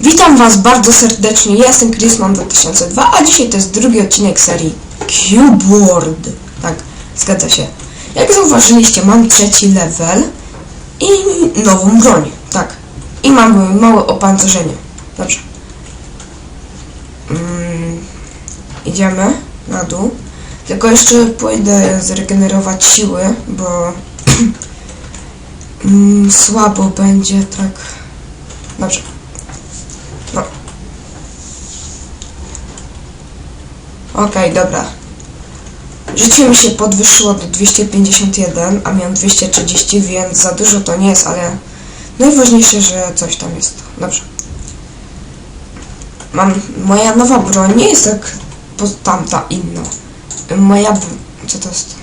Witam Was bardzo serdecznie, ja jestem Chrisman2002, a dzisiaj to jest drugi odcinek serii Cube World. Tak, zgadza się. Jak zauważyliście, mam trzeci level i nową broń. Tak. I mam małe opancerzenie. Dobrze. Mm, idziemy na dół. Tylko jeszcze pójdę zregenerować siły, bo mm, słabo będzie tak. Dobrze. Okej, dobra. Życie mi się podwyższyło do 251, a miałem 230, więc za dużo to nie jest, ale najważniejsze, że coś tam jest. Dobrze. Mam, moja nowa broń nie jest jak tamta inna. Moja, co to jest?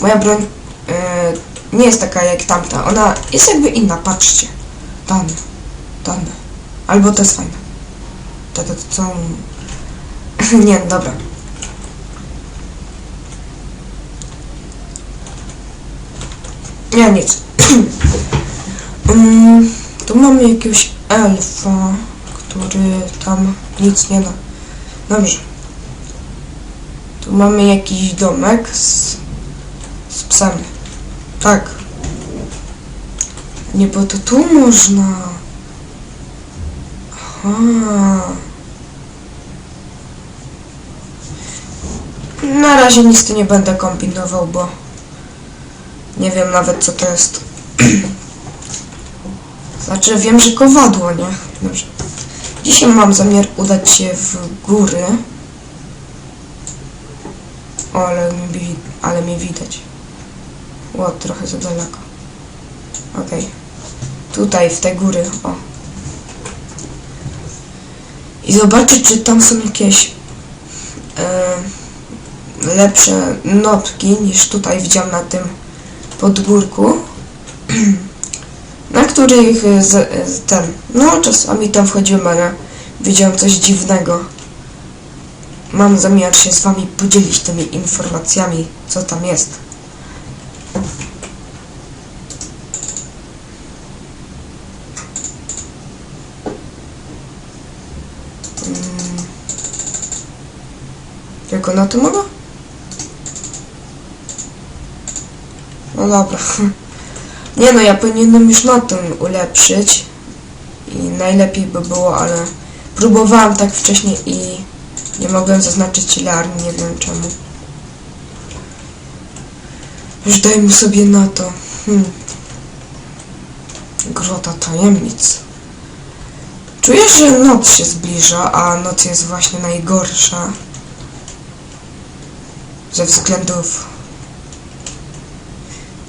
Moja broń e, nie jest taka jak tamta. Ona jest jakby inna, patrzcie. Tam, tam. Albo to jest fajne. To, to, to co... nie, dobra. Nie, nic. tu mamy jakiegoś elfa, który tam nic nie da. Dobrze. Tu mamy jakiś domek z, z psem. Tak. Nie, bo to tu można. Aha. Na razie nic tu nie będę kombinował, bo nie wiem nawet co to jest. Znaczy wiem, że kowadło, nie? Dobrze. Dzisiaj mam zamiar udać się w góry. O, ale mi, ale mnie widać. Ło, trochę za daleko. Okej. Tutaj, w te góry. O. I zobaczyć, czy tam są jakieś e, lepsze notki niż tutaj widziałam na tym podgórku. na których e, z, z, ten, no czasami tam wchodziłem, ale widziałem coś dziwnego. Mam zamiar się z wami podzielić tymi informacjami, co tam jest. Mm. Tylko na to mogę? No dobra. Nie no, ja powinienem już na tym ulepszyć. I najlepiej by było, ale próbowałam tak wcześniej i nie mogłem zaznaczyć ile armii, nie wiem czemu. Już dajmy sobie na to. Hmm. Grota tajemnic. Czuję, że noc się zbliża, a noc jest właśnie najgorsza. Ze względów...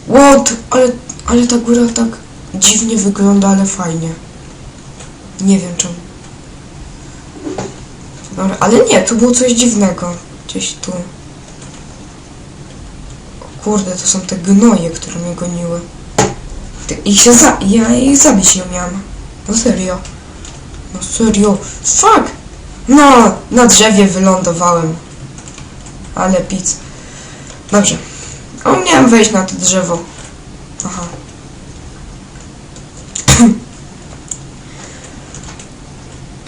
What? Ale, ale ta góra tak dziwnie wygląda, ale fajnie. Nie wiem czemu. Dobra, ale nie, tu było coś dziwnego. Gdzieś tu. O kurde, to są te gnoje, które mnie goniły. Ich się za... Ja ich zabić nie umiałam. No serio. No serio. Fuck! No, na drzewie wylądowałem. Ale pic. Dobrze. O, miałem wejść na to drzewo. Aha.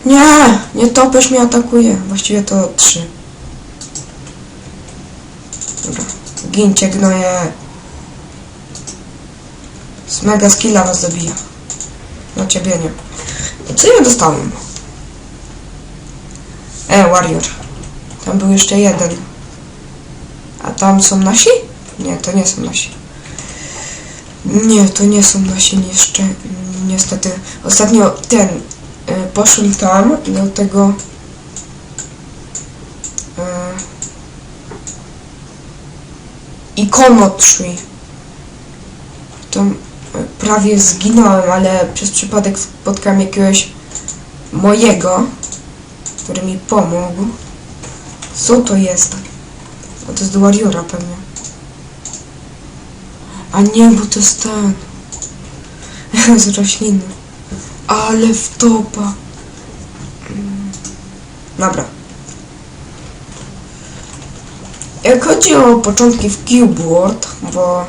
Nie, nie topesz mnie atakuje. Właściwie to trzy. Dobra. Gincie gnoje. Z mega skilla was zabija. No ciebie nie. Co ja dostałem? E, warrior. Tam był jeszcze jeden. A tam są nasi? Nie, to nie są nasi. Nie, to nie są nasi jeszcze. Niestety. Ostatnio ten y, poszłem tam do tego y, Ikono Tree. Tam prawie zginąłem, ale przez przypadek spotkałem jakiegoś mojego, który mi pomógł. Co to jest? O, to jest do Warriora pewnie. A nie, bo to jest ten. z rośliny. Ale wtopa. Mm. Dobra. Jak chodzi o początki w Cube World, bo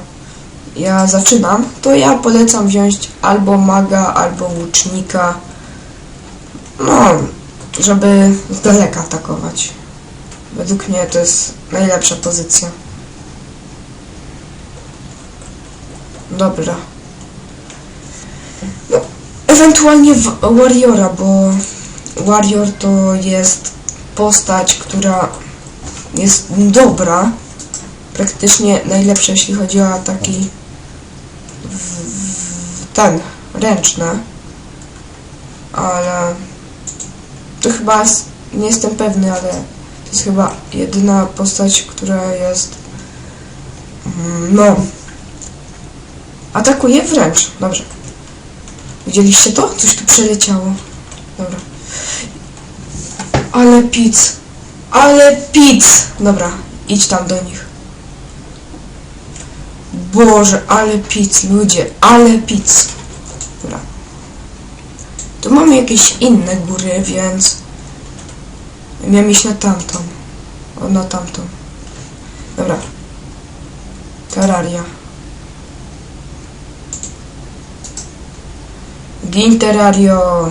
ja zaczynam, to ja polecam wziąć albo maga, albo łucznika, No, żeby z daleka atakować. Według mnie to jest najlepsza pozycja. Dobra. No, ewentualnie Warriora, bo Warrior to jest postać, która jest dobra. Praktycznie najlepsza, jeśli chodzi o ataki w, w, ten, ręczne. Ale to chyba nie jestem pewny, ale to jest chyba jedyna postać, która jest mm, no atakuje wręcz. Dobrze. Widzieliście to? Coś tu przeleciało. Dobra. Ale pic. Ale pic. Dobra, idź tam do nich. Boże, ale pic, ludzie, ale pic. Dobra. Tu mamy jakieś inne góry, więc miałem iść na tamtą. O, na tamtą. Dobra. Terraria. Gin Terrario.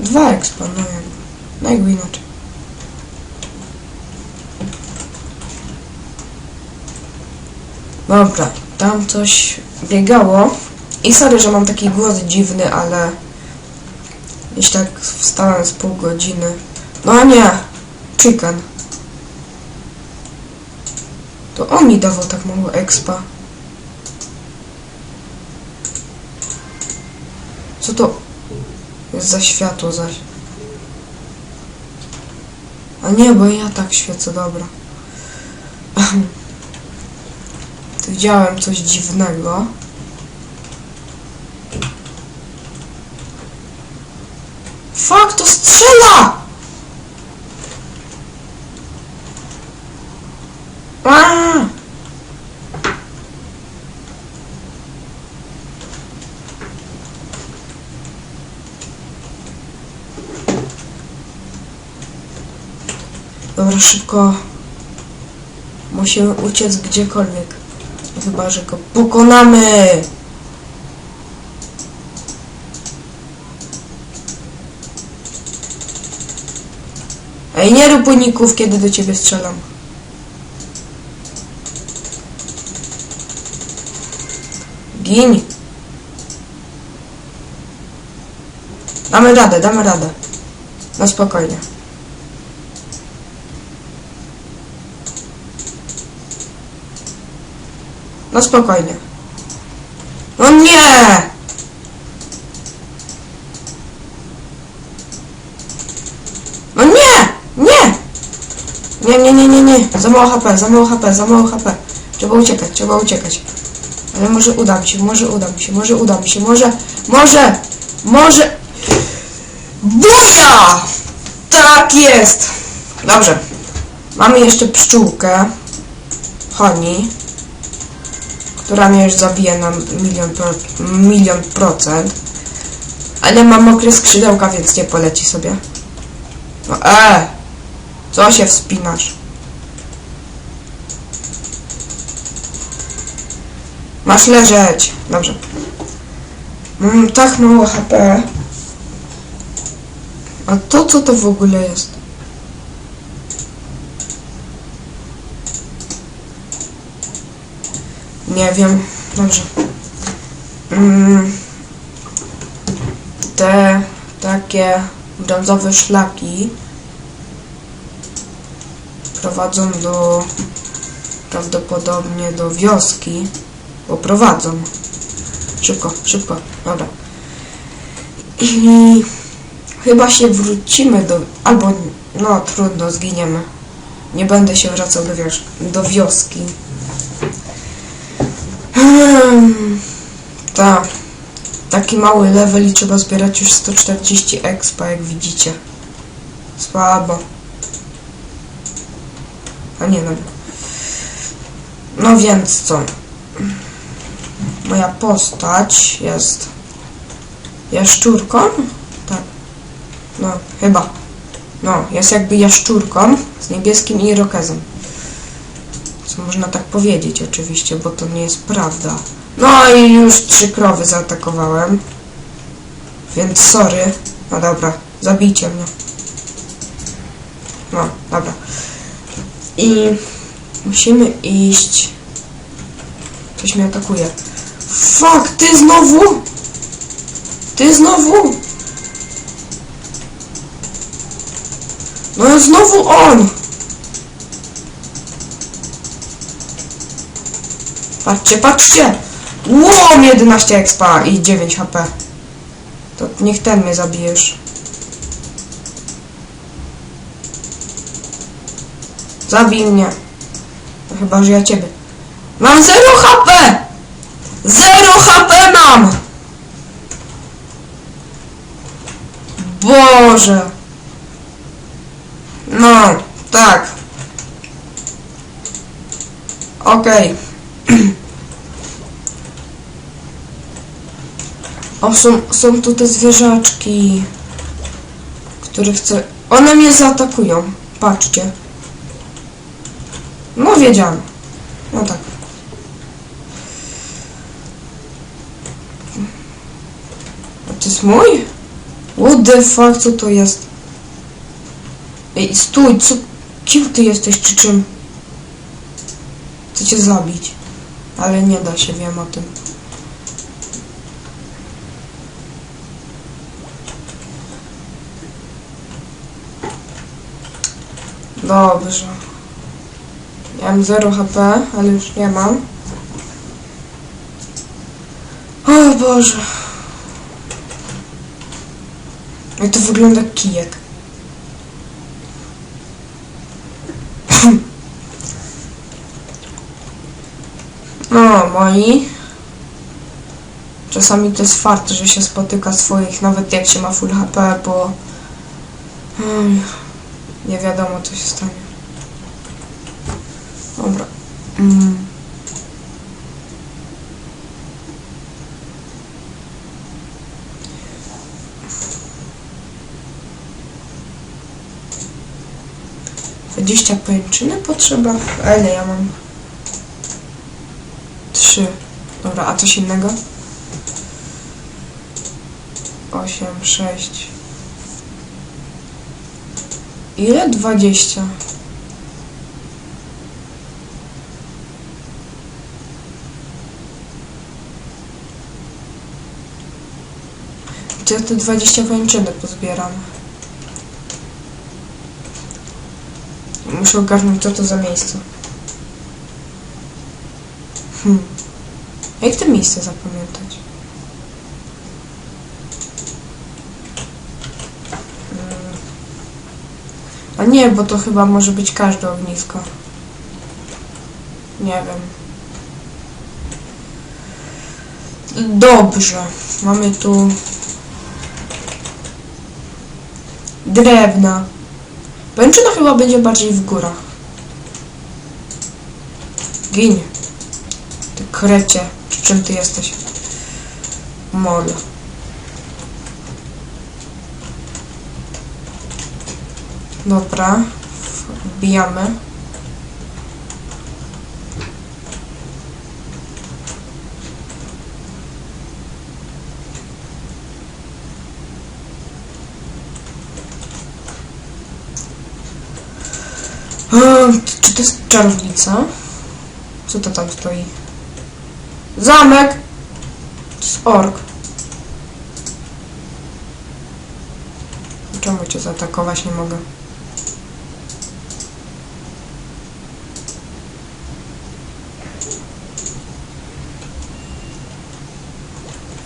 Dwa expa, no jakby. No inaczej. Dobra, tam coś biegało. I sorry, że mam taki głos dziwny, ale... Gdzieś tak wstałem z pół godziny. No nie! Chicken. To on mi dawał tak mało expa. Co to jest za światło zaś? A nie, bo ja tak świecę, dobra. Widziałem coś dziwnego. Fuck, to strzela! Aaa! Dobra, szybko. Musimy uciec gdziekolwiek. Chyba, że go pokonamy! Ej, nie rób uników, kiedy do ciebie strzelam. Gin. Damy radę, damy radę. Na spokojnie. No spokojnie. No nie! No nie! Nie! Nie, nie, nie, nie, nie. Za mało HP, za mało HP, za mało HP. Trzeba uciekać, trzeba uciekać. Ale może uda mi się, może uda mi się, może uda mi się, może, może, może... Buja! Tak jest! Dobrze. Mamy jeszcze pszczółkę. Honey która mnie już zabije na milion, pro, milion procent. Ale mam mokre skrzydełka, więc nie poleci sobie. No e! Co się wspinasz? Masz leżeć. Dobrze. Mam tak mało HP. A to co to w ogóle jest? Nie wiem. Dobrze. Mm, te takie brązowe szlaki prowadzą do prawdopodobnie do wioski, bo prowadzą. Szybko, szybko, dobra. I chyba się wrócimy do... albo no trudno, zginiemy. Nie będę się wracał do, wios do wioski. Hmm, tak. Taki mały level i trzeba zbierać już 140 expa, jak widzicie. Słabo. A nie, no. No więc co? Moja postać jest jaszczurką? Tak. No, chyba. No, jest jakby jaszczurką z niebieskim irokezem. Co można tak powiedzieć oczywiście, bo to nie jest prawda. No i już trzy krowy zaatakowałem. Więc sorry. No dobra, zabijcie mnie. No, dobra. I musimy iść. Coś mnie atakuje. Fuck, ty znowu? Ty znowu? No znowu on! Patrzcie, patrzcie! Łom! 11 expa i 9 HP. To niech ten mnie zabijesz. Zabij mnie. No chyba, że ja ciebie. Mam 0 HP! 0 HP mam! Boże! No, tak. Okej. O, są, są tu te zwierzaczki, które chcę... One mnie zaatakują. Patrzcie. No, wiedziałam. No tak. A to jest mój? What the fuck, co to jest? Ej, stój, co... Kim ty jesteś, czy czym? Chcę cię zabić. Ale nie da się, wiem o tym. Dobrze. Miałem 0 HP, ale już nie mam. O Boże. Jak to wygląda kijek. No, moi. Czasami to jest fart, że się spotyka swoich, nawet jak się ma full HP, bo... nie wiadomo, co się stanie. Dobra. Mm. Dwadzieścia pajęczyny potrzeba? A ile ja mam? Trzy. Dobra, a coś innego? Osiem, sześć. Ile? Dwadzieścia. Gdzie ja te 20 pajęczyny pozbieram? Muszę ogarnąć, co to za miejsce. Hmm. Jak to miejsce zapamiętać? A nie, bo to chyba może być każde ognisko. Nie wiem. Dobrze. Mamy tu drewna. Pęczyna chyba będzie bardziej w górach. Gin. Ty krecie. Czy czym ty jesteś? Mol. Dobra. Wbijamy. A, Czy to jest czarownica? Co to tam stoi? Zamek! Jest ork. Czemu cię zaatakować nie mogę?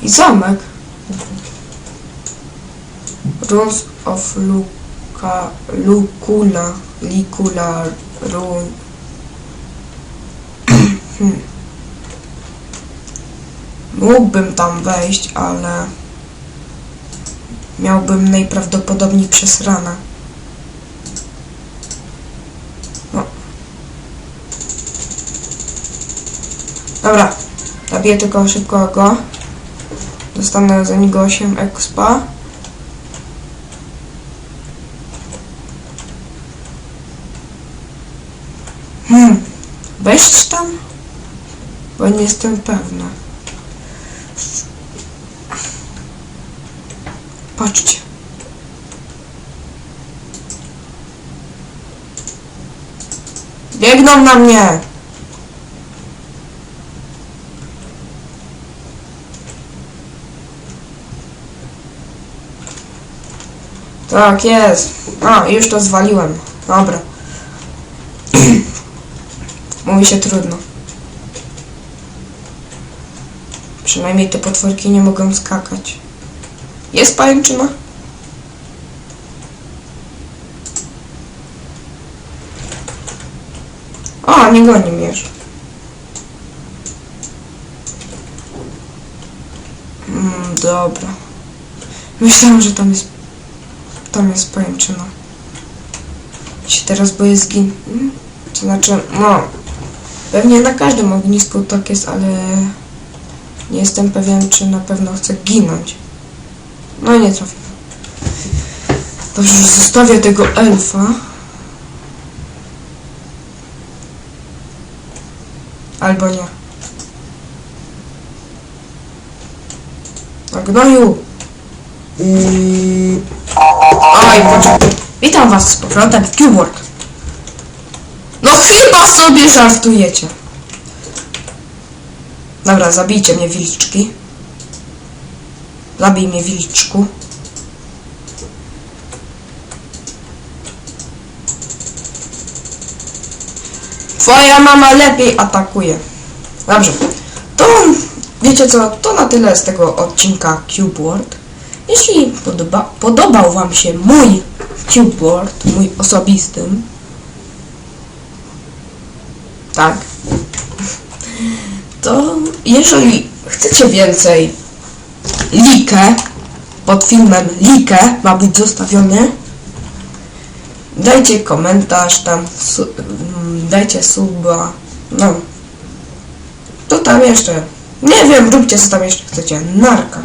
I zamek. Rules of Luka, Lukula, Likula, Run. Hmm. Mógłbym tam wejść, ale miałbym najprawdopodobniej przesrane. No. Dobra, zabiję tylko szybko go. Dostanę za niego 8 expa. Hmm, wejść tam? Bo nie jestem pewna. Patrzcie. Biegną na mnie! Tak, jest. A, już to zwaliłem. Dobra. Mówi się trudno. Przynajmniej te potworki nie mogą skakać. Jest pajęczyna? O, nie goni mnie już. Mm, dobra. Myślałam, że tam jest... Tam jest pajęczyna. Się teraz boję zgin... Mm, To znaczy, no... Pewnie na każdym ognisku tak jest, ale... Nie jestem pewien, czy na pewno chcę ginąć. No i nie trafię. Dobrze, że zostawię tego elfa. Albo nie. A gnoju! Oj. Witam was z powrotem w Cubework. No chyba sobie żartujecie. Dobra, zabijcie mnie wilczki. Zabij mnie wilczku. Twoja mama lepiej atakuje. Dobrze. To wiecie co, to na tyle z tego odcinka CubeWorld. Jeśli podoba, podobał Wam się mój CubeWorld, mój osobisty, tak, to jeżeli chcecie więcej likę, pod filmem likę ma być zostawiony, dajcie komentarz tam, su, mm, dajcie suba, no. Co tam jeszcze? Nie wiem, róbcie co tam jeszcze chcecie. Narka.